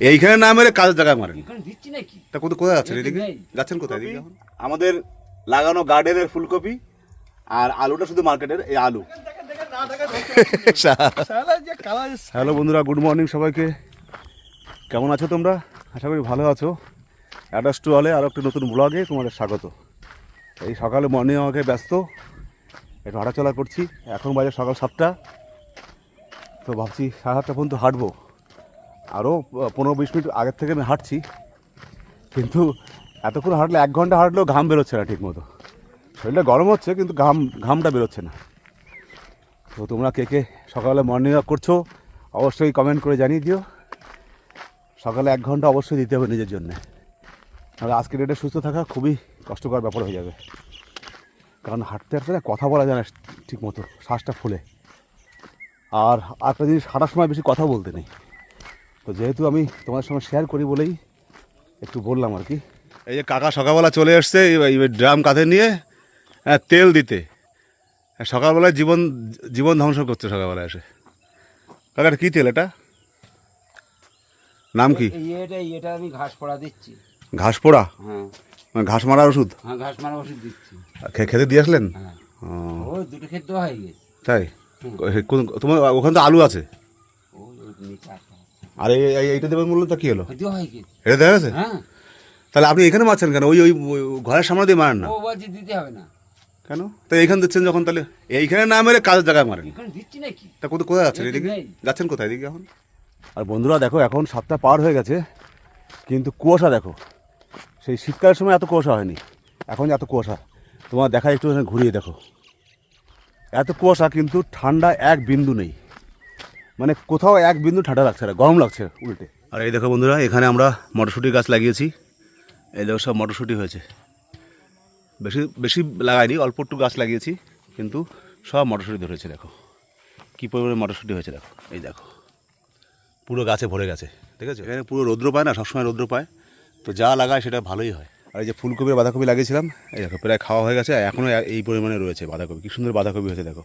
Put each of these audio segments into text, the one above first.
এইখানে না মেরে কাজের জায়গায় মারেন। এখানে দিচ্ছি নাকি? তা কোথায় কোথায় যাচ্ছেন এদিকে যাচ্ছেন কোথায় এদিকে? এখন? আমাদের লাগানো গার্ডেনের ফুলকপি আর আলুটা শুধু মার্কেটের এই আলু। হ্যালো বন্ধুরা গুড মর্নিং সবাইকে। কেমন আছো তোমরা? আশা করি ভালো আছো। অ্যাডাস টু হলে আরও একটি নতুন ব্লগে তোমাদের স্বাগত। এই সকালে মর্নিং আমাকে ব্যস্ত একটু হাঁটাচলা করছি। এখন বাজে সকাল সাতটা। তো ভাবছি সাড়ে সাতটা পর্যন্ত হাঁটবো। আরও পনেরো বিশ মিনিট আগের থেকে আমি হাঁটছি। কিন্তু এতক্ষণ হাঁটলে এক ঘণ্টা হাঁটলেও ঘাম বেরোচ্ছে না ঠিক মতো শরীরটা গরম হচ্ছে, কিন্তু ঘাম, ঘামটা বেরোচ্ছে না। তো তোমরা কে কে সকালে মর্নিং ওয়াক করছ, অবশ্যই কমেন্ট করে জানিয়ে দিও। সকালে এক ঘণ্টা অবশ্যই দিতে হবে নিজের জন্যে। নাহলে আজকে ডেটে সুস্থ থাকা খুবই কষ্টকর ব্যাপার হয়ে যাবে। কারণ হাঁটতে হাঁটতে না কথা বলা যায় না ঠিক মতো শ্বাসটা ফুলে। আর একটা জিনিস হাঁটার সময় বেশি কথা বলতে নেই। তো যেহেতু আমি তোমার সঙ্গে শেয়ার করি বলেই একটু বললাম আর কি। এই যে কাকা সকালবেলা চলে এসছে ড্রাম কাঁধে নিয়ে হ্যাঁ, তেল দিতে। হ্যাঁ, সকালবেলায় জীবন জীবন ধ্বংস করছে সকালবেলা এসে। কাকার কী তেল এটা? নাম কি? এটা এটা আমি ঘাস পড়া দিচ্ছি। ঘাস পোড়া? হ্যাঁ। মানে ঘাস মারার ওষুধ? হ্যাঁ ঘাস মারা ওষুধ দিচ্ছি। খে- খেতে দিয়ে আসলেন? হ্যাঁ। ও, দুটো হয়ে তাই? কোন- তোমার ওখানে তো আলু আছে? ও নিচে আছে। আর এই- এই- এইটা দেবেন বলল তা কী হলো? হয়ে এটা দেখা গেছে হ্যাঁ। তাহলে আপনি এখানে মারছেন কেন? ওই ওই ঘরের সামনে দিয়ে মারেন না। দিতে হবে না। কেন? তো এইখানে দিচ্ছেন যখন তাহলে? এইখানে না মেরে কাজের জায়গায় মারেন। তা কোথায় কোথায় যাচ্ছেন এদিকে? যাচ্ছেন কোথায় এদিকে এখন? আর বন্ধুরা দেখো এখন সাতটা পার হয়ে গেছে কিন্তু কুয়াশা দেখো। সেই শীতকালের সময় এত কুয়াশা হয়নি। এখন এত কুয়াশা তোমার দেখা একটু ঘুরিয়ে দেখো। এত কুয়াশা কিন্তু ঠান্ডা এক বিন্দু নেই। মানে কোথাও এক বিন্দু ঠান্ডা লাগছে না, গরম লাগছে উল্টে। আর এই দেখো বন্ধুরা, এখানে আমরা মটরশুঁটি গাছ লাগিয়েছি। এই দেখো সব মটরশুঁটি হয়েছে। বেশি বেশি লাগাইনি, অল্প একটু গাছ লাগিয়েছি, কিন্তু সব মটরশুঁটি ধরেছে, দেখো। কী পরিমাণে মটরশুঁটি হয়েছে, দেখো। এই দেখো, পুরো গাছে ভরে গেছে, ঠিক আছে? এখানে পুরো রৌদ্র পায় না, সবসময় রৌদ্র পায়। তো যা লাগায় সেটা ভালোই হয়। আর এই যে ফুলকপি বাঁধাকপি লাগিয়েছিলাম, এই দেখো, প্রায় খাওয়া হয়ে গেছে এখনও এই পরিমাণে রয়েছে বাঁধাকপি। কী সুন্দর বাঁধাকপি হয়েছে, দেখো।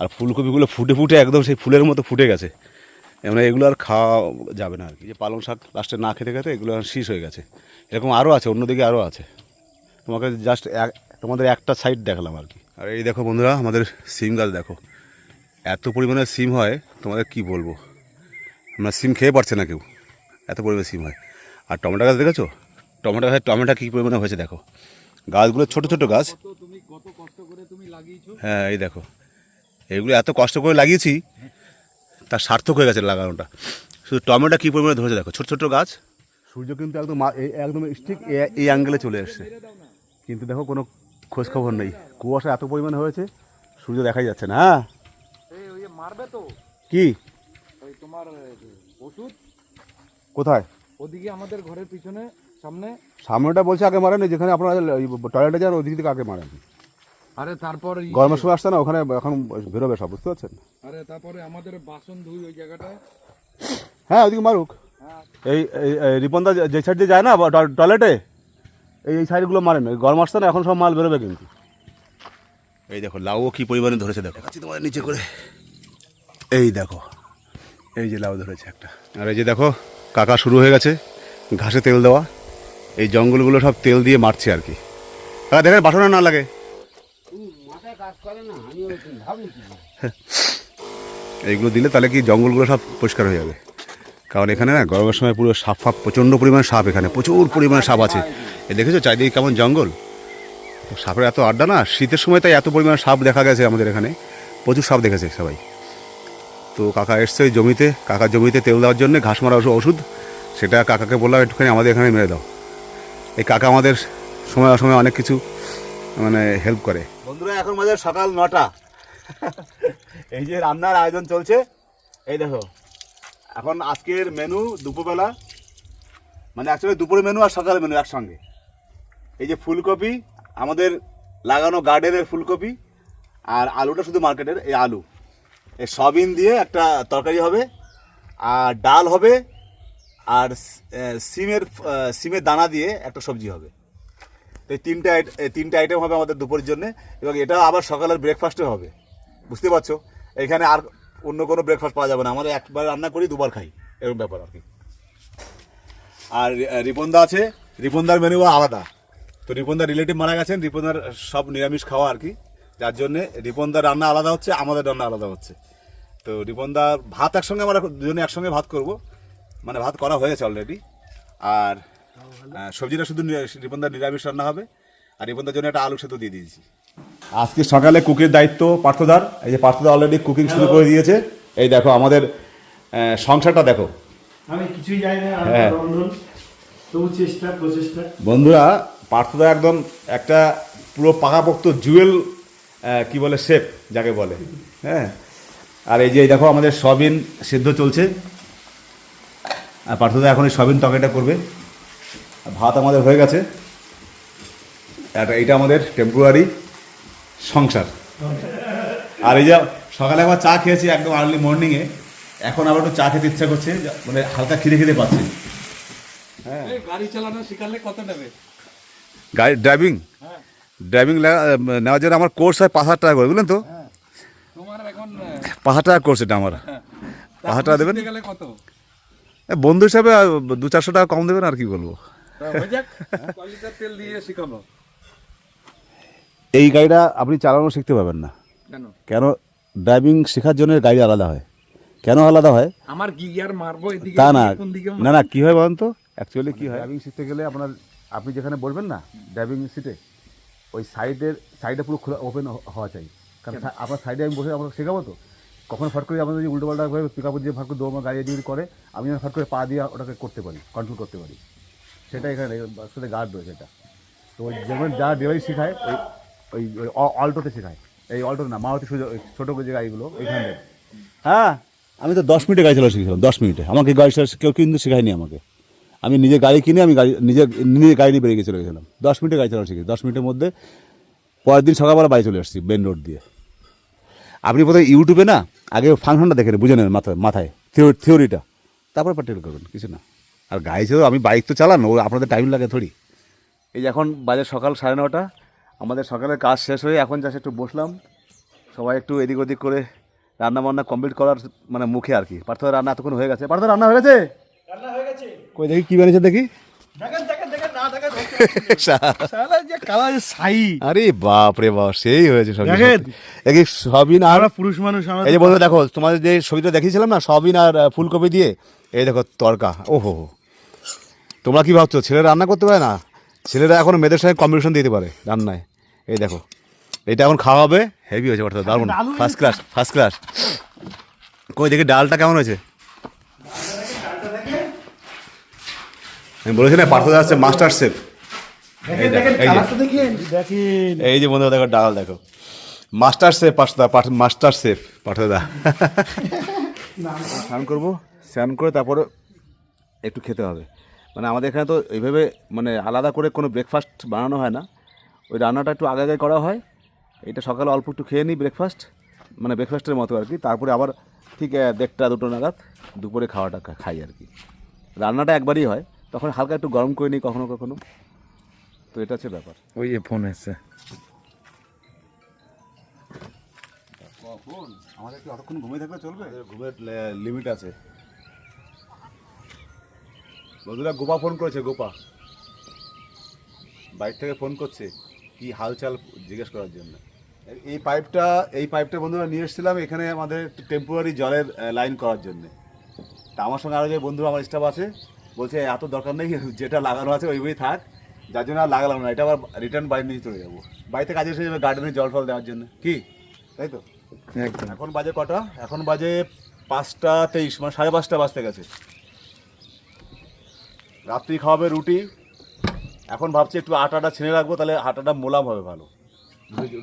আর ফুলকপিগুলো ফুটে ফুটে একদম সেই ফুলের মতো ফুটে গেছে। মানে এগুলো আর খাওয়া যাবে না আর কি। যে পালং শাক লাস্টে না খেতে খেতে এগুলো শীষ হয়ে গেছে। এরকম আরও আছে অন্যদিকে আরও আছে। তোমাকে জাস্ট এক তোমাদের একটা সাইড দেখালাম আর কি। আর এই দেখো বন্ধুরা আমাদের সিম গাছ দেখো। এত পরিমাণে সিম হয় তোমাদের কি বলব? আমরা সিম খেয়ে পারছে না কেউ। এত পরিমাণে সিম হয়। আর টমেটো গাছ দেখেছ? টমেটো গাছের টমেটো কী পরিমাণে হয়েছে দেখো। গাছগুলো ছোট ছোট গাছ। হ্যাঁ এই দেখো। এগুলো এত কষ্ট করে লাগিয়েছি তার সার্থক হয়ে গেছে লাগানোটা। শুধু টমেটো কী পরিমাণে ধরেছে দেখো ছোট ছোট গাছ। সূর্য কিন্তু একদম এই- একদম ঠিক এই অ্যাঙ্গেলে চলে এসছে। কিন্তু দেখো কোনো খোঁজ খবর নেই। কুয়াশা এত পরিমাণে হয়েছে সূর্য দেখাই যাচ্ছে না হ্যাঁ? এই ওই যে মারবে তো। কি? তোমার ওষুধ। কোথায়? ওদিকে আমাদের ঘরের পিছনে সামনে। সামনেটা বলছে আগে মারেন যেখানে আপনারা টয়লেটে যান ওদিক থেকে আগে মারেন। আরে তারপর গরমের সময় আসছে না ওখানে এখন বেরোবে সব বুঝতে পারছেন? আরে তারপরে আমাদের বাসন ধুই ওই জায়গাটায়। হ্যাঁ ওদিকে মারুক। হ্যাঁ। এই রিপনদা যে- সাইড দিয়ে যায় না টয়লেটে? এই এই সাইডগুলো মারেন গরম আসছে না এখন সব মাল বেরোবে কিন্তু। এই দেখো লাউও কি পরিমাণে ধরেছে দেখো। তোমাদের নিচে করে। এই দেখো এই যে লাউ ধরেছে একটা। আর এই যে দেখো কাকা শুরু হয়ে গেছে ঘাসে তেল দেওয়া। এই জঙ্গলগুলো সব তেল দিয়ে মারছে আর কি। কাকা দেখেন বাসনা না লাগে তুমি মাথায় কাজ করে না আমি ওই ভাবি কি এইগুলো দিলে তাহলে কি জঙ্গলগুলো সব পরিষ্কার হয়ে যাবে? কারণ এখানে না গরমের সময় পুরো সাপ ফাপ, প্রচণ্ড পরিমাণে সাপ এখানে, প্রচুর পরিমাণে সাপ আছে। এ দেখেছ চারিদিকে কেমন জঙ্গল? সাপের এত আড্ডা না, শীতের সময় তাই এত পরিমাণে সাপ দেখা গেছে আমাদের এখানে। প্রচুর সাপ দেখেছে সবাই। তো কাকা এসছে ওই জমিতে, কাকার জমিতে তেল দেওয়ার জন্য ঘাস মারা ওষু- ওষুধ। সেটা কাকাকে বললাম, একটুখানি আমাদের এখানে মেরে দাও। এই কাকা আমাদের সময় অসময় অনেক কিছু মানে হেল্প করে। বন্ধুরা, এখন বাজে সকাল নটা। এই যে রান্নার আয়োজন চলছে। এই দেখো, এখন আজকের মেনু দুপুরবেলা। মানে অ্যাকচুয়ালি দুপুরের মেনু আর সকালের মেনু একসঙ্গে। এই যে ফুলকপি, আমাদের লাগানো গার্ডেনের ফুলকপি, আর আলুটা শুধু মার্কেটের এই আলু। এই সয়াবিন দিয়ে একটা তরকারি হবে, আর ডাল হবে, আর সিমের সিমের দানা দিয়ে একটা সবজি হবে। তো এই তিনটে তিনটে আইটেম হবে আমাদের দুপুরের জন্য, এবং এটা আবার সকালের ব্রেকফাস্টে হবে। বুঝতে পারছ? এখানে আর অন্য কোনো ব্রেকফাস্ট পাওয়া যাবে না। আমরা একবার রান্না করি, দুবার খাই। এরকম ব্যাপার আর কি। আর রিপনদা আছে। রিপনদার মেনু আলাদা। তো রিপনদার রিলেটিভ মারা গেছেন। রিপনদার সব নিরামিষ খাওয়া আর কি। যার জন্যে রিপনদার রান্না আলাদা হচ্ছে, আমাদের রান্না আলাদা হচ্ছে। তো রিপনদা ভাত একসঙ্গে, আমরা দুজনে একসঙ্গে ভাত করব। মানে ভাত করা হয়েছে অলরেডি আর সবজিটা শুধু নিরা- রিপনদার নিরামিষ রান্না হবে আর রিপনদার জন্য একটা আলু সেদ্ধ দিয়ে দিয়েছি। আজকে সকালে কুকের দায়িত্ব পার্থদার এই যে পার্থদা অলরেডি কুকিং শুরু করে দিয়েছে। এই দেখো আমাদের সংসারটা দেখো। আমি কিছুই জানি না হ্যাঁ। তবু চেষ্টা প্রচেষ্টা। বন্ধুরা পার্থদা একদম একটা পুরো পাকাপোক্ত জুয়েল কি বলে শেপ যাকে বলে। হ্যাঁ? আর এই যে এই দেখো আমাদের সবিন সিদ্ধ চলছে। আর পার্থদা এখন এই সবিন তরকারিটা করবে। ভাত আমাদের হয়ে গেছে। আর এইটা আমাদের টেম্পোরারি সংসার। আর এই যে সকালে আবার চা খেয়েছি একদম আর্লি মর্নিংয়ে এখন আবার একটু চা খেতে ইচ্ছা করছে মানে হালকা খিদে খিদে পাচ্ছি। গাড়ি চালানো শিখালে কত নেবে? গাড়ি ড্রাইভিং ড্রাইভিং নেওয়ার জন্য আমার কোর্স হয় পাঁচ হাজার টাকা করে বুঝলেন তো? পাঁচ হাজার টাকা কোর্স এটা আমার। পাঁচ হাজার টাকা দেবেন? গেলে কত? এ, বন্ধু হিসাবে দু চারশো টাকা কম দেবেন আর কি বলব? দিয়ে এই গাড়িটা আপনি চালানো শিখতে পারবেন না। কেন? কেন? ড্রাইভিং শেখার জন্য গাড়ি আলাদা হয়। কেন আলাদা হয়? আমার গিয়ার মারবো এদিকে তা না। না না কী হয় বলুন তো? অ্যাকচুয়ালি কী হয়? ড্রাইভিং শিখতে গেলে আপনার আপনি যেখানে বলবেন না ড্রাইভিং সিটে ওই সাইডের সাইডে পুরো খোলা ওপেন হওয়া চাই। কারণ আপনার সাইডে আমি বসে আপনাকে শেখাবো তো। কখন ফট করে আমাদের উল্টো পাল্টা পিক আপ দিয়ে ফট করে দৌড় গাড়ি যদি করে আমি যেন ফট করে পা দিয়ে ওটাকে করতে পারি কন্ট্রোল করতে পারি। সেটা এখানে সাথে গার্ড রয়েছে এটা। তো যেমন যা ডিভাইস শেখায়, ওই ওই অল্টোতে শেখায়। এই অল্টো না, মারুতি সুযোগ ছোটো যে গাড়িগুলো, ওইখানে। হ্যাঁ আমি তো দশ মিনিটে গাড়ি চালানো শিখেছিলাম, দশ মিনিটে। আমাকে গাড়ি চালা কেউ কিন্তু শেখায়নি আমাকে। আমি নিজে গাড়ি কিনে, আমি গাড়ি, নিজে নিজে গাড়ি নিয়ে বেরিয়ে চলে গেছিলাম। দশ মিনিটে গাড়ি চালানো শিখেছি। দশ মিনিটের মধ্যে পরের দিন সকালবেলা বাড়ি চলে আসছি মেন রোড দিয়ে। আপনি প্রথমে ইউটিউবে না, আগে ফাংশনটা দেখে বুঝে নেন মাথায় মাথায় থিওরি থিওরিটা তারপরে প্র্যাকটিক্যাল করবেন, কিছু না। আর গাড়ি ছেড়েও আমি বাইক তো চালান ও আপনাদের টাইম লাগে থোড়ি। এই যে এখন বাজে সকাল সাড়ে নটা আমাদের সকালের কাজ শেষ হয়ে এখন যাচ্ছে একটু বসলাম। সবাই একটু এদিক ওদিক করে রান্না বান্না কমপ্লিট করার মানে মুখে আর কি। পার্থ রান্না এতক্ষণ হয়ে গেছে। পার্থ রান্না হয়ে গেছে? রান্না হয়ে গেছে। কই দেখি কি বানিয়েছে দেখি। যে আরে বাপ রে বাপ সেই হয়েছে সবিন আর পুরুষ মানুষ এই যে দেখো তোমাদের যে ছবিটা দেখিয়েছিলাম না সবিন আর ফুলকপি দিয়ে এই দেখো তরকা ওহো। তোমরা কি ভাবছ ছেলেরা রান্না করতে পারে না? ছেলেরা এখন মেয়েদের সঙ্গে কম্পিটিশন দিতে পারে রান্নায়। এই দেখো এটা এখন খাওয়া হবে হেভি হয়েছে অর্থাৎ দারুণ। ফার্স্ট ক্লাস ফার্স্ট ক্লাস কই দেখি ডালটা কেমন হয়েছে? আমি বলেছি না পার্থ যাচ্ছে মাস্টার শেফ এই যে। বন্ধুরা দেখো ডাল দেখো। মাস্টার শেফ পাঠদা মাস্টার শেফ পাঠদা স্নান করব? স্নান করে তারপরে একটু খেতে হবে। মানে আমাদের এখানে তো এইভাবে মানে আলাদা করে কোনো ব্রেকফাস্ট বানানো হয় না। ওই রান্নাটা একটু আগে আগে করা হয়। এটা সকালে অল্প একটু খেয়ে নিই ব্রেকফাস্ট মানে ব্রেকফাস্টের মতো আর কি তারপরে আবার ঠিক দেড়টা দুটো নাগাদ দুপুরে খাওয়াটা খাই আর কি রান্নাটা একবারই হয়। তখন হালকা একটু গরম করে নিই কখনো কখনো। তো এটা হচ্ছে ব্যাপার। ওই যে ফোন এসছে। আমাদের কি অতক্ষণ ঘুমিয়ে থাকলে চলবে? ঘুমের লিমিট আছে। বন্ধুরা গোপা ফোন করেছে গোপা। বাইক থেকে ফোন করছে কি হালচাল জিজ্ঞেস করার জন্য। এই পাইপটা এই পাইপটা বন্ধুরা নিয়ে এসেছিলাম এখানে আমাদের টেম্পোরারি জলের লাইন করার জন্য। তা আমার সঙ্গে আরও যে বন্ধু আমার স্টাফ আছে বলছে এত দরকার নেই যেটা লাগানো আছে ওইভাবেই থাক। যার জন্য আর লাগালাম না এটা আবার রিটার্ন বাড়ি নিয়ে চলে যাব। বাড়িতে কাজে এসে যাবে গার্ডেনে জল ফল দেওয়ার জন্য। কি? তাই তো? এখন বাজে কটা? এখন বাজে পাঁচটা তেইশ মানে সাড়ে পাঁচটা বাজতে গেছে। রাত্রি খাওয়াবে রুটি। এখন ভাবছি একটু আটাটা ছেড়ে রাখব, তাহলে আটাটা মোলাম হবে ভালো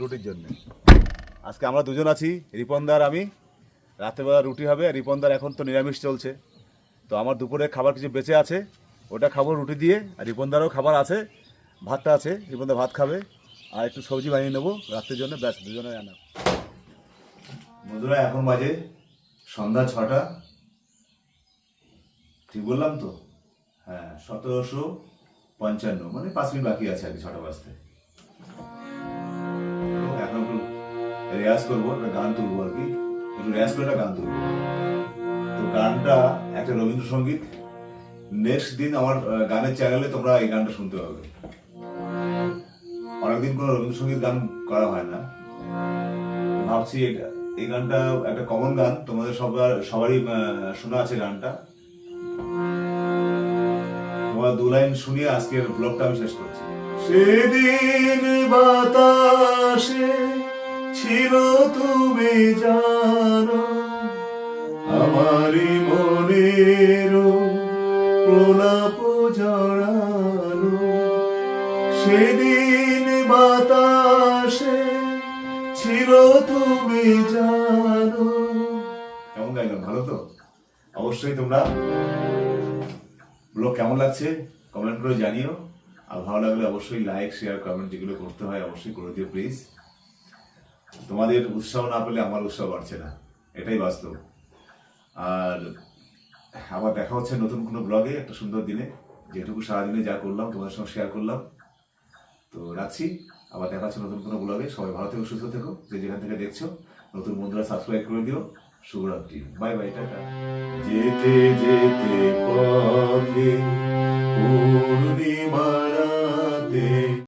রুটির জন্য। আজকে আমরা দুজন আছি রিপনদার আমি। রাত্রেবেলা রুটি হবে রিপনদার এখন তো নিরামিষ চলছে। তো আমার দুপুরে খাবার কিছু বেঁচে আছে, ওটা খাব রুটি দিয়ে, আর রিপনদারও খাবার আছে, ভাতটা আছে রিপনদা ভাত খাবে, আর একটু সবজি বানিয়ে নেব রাত্রের জন্য, ব্যাস, দুজনে রান্না। বন্ধুরা, এখন বাজে সন্ধ্যা ছটা। ঠিক বললাম তো? হ্যাঁ সতেরোশো পঞ্চান্ন মানে পাঁচ মিনিট বাকি আছে আর কি, ছটা বাজতে। এখন একটু রেয়াজ করব, একটা গান তুলবো আর কি। একটু রেয়াজ করে একটা গান তুলবো। তো গানটা একটা রবীন্দ্রসঙ্গীত। নেক্সট দিন আমার গানের চ্যানেলে তোমরা এই গানটা শুনতে পাবে। অনেকদিন কোনো রবীন্দ্রসঙ্গীত গান করা হয় না। ভাবছি এই- গানটা একটা কমন গান, তোমাদের সবার, সবারই শোনা আছে গানটা। তোমার দু লাইন শুনিয়ে আজকের ব্লগটা আমি শেষ করছি। সেদিন বাতাসে ছিল তুমি জানো আমারই মনের প্রলাপ জড়ানো সেদিন বাতাসে ছিল তুমি জানো। কেমন গাইলাম ভালো তো? অবশ্যই তোমরা ব্লগ কেমন লাগছে? কমেন্ট করে জানিও। আর ভালো লাগলে অবশ্যই লাইক শেয়ার কমেন্ট যেগুলো করতে হয় অবশ্যই করে দিও প্লিজ তোমাদের উৎসাহ না পেলে আমার উৎসাহ বাড়ছে না। এটাই বাস্তব। আর আবার দেখা হচ্ছে নতুন কোনো ব্লগে একটা সুন্দর দিনে। যেটুকু সারাদিনে যা করলাম, তোমাদের সঙ্গে শেয়ার করলাম। তো রাখছি। আবার দেখা হচ্ছে নতুন কোনো ব্লগে। সবাই ভালো থেকো, সুস্থ থেকো। যে যেখান থেকে দেখছ, নতুন বন্ধুরা সাবস্ক্রাইব করে দিও। শুভরাত্রি বাই বাই টাটা। যেতে যেতে পথে পূর্ণিমা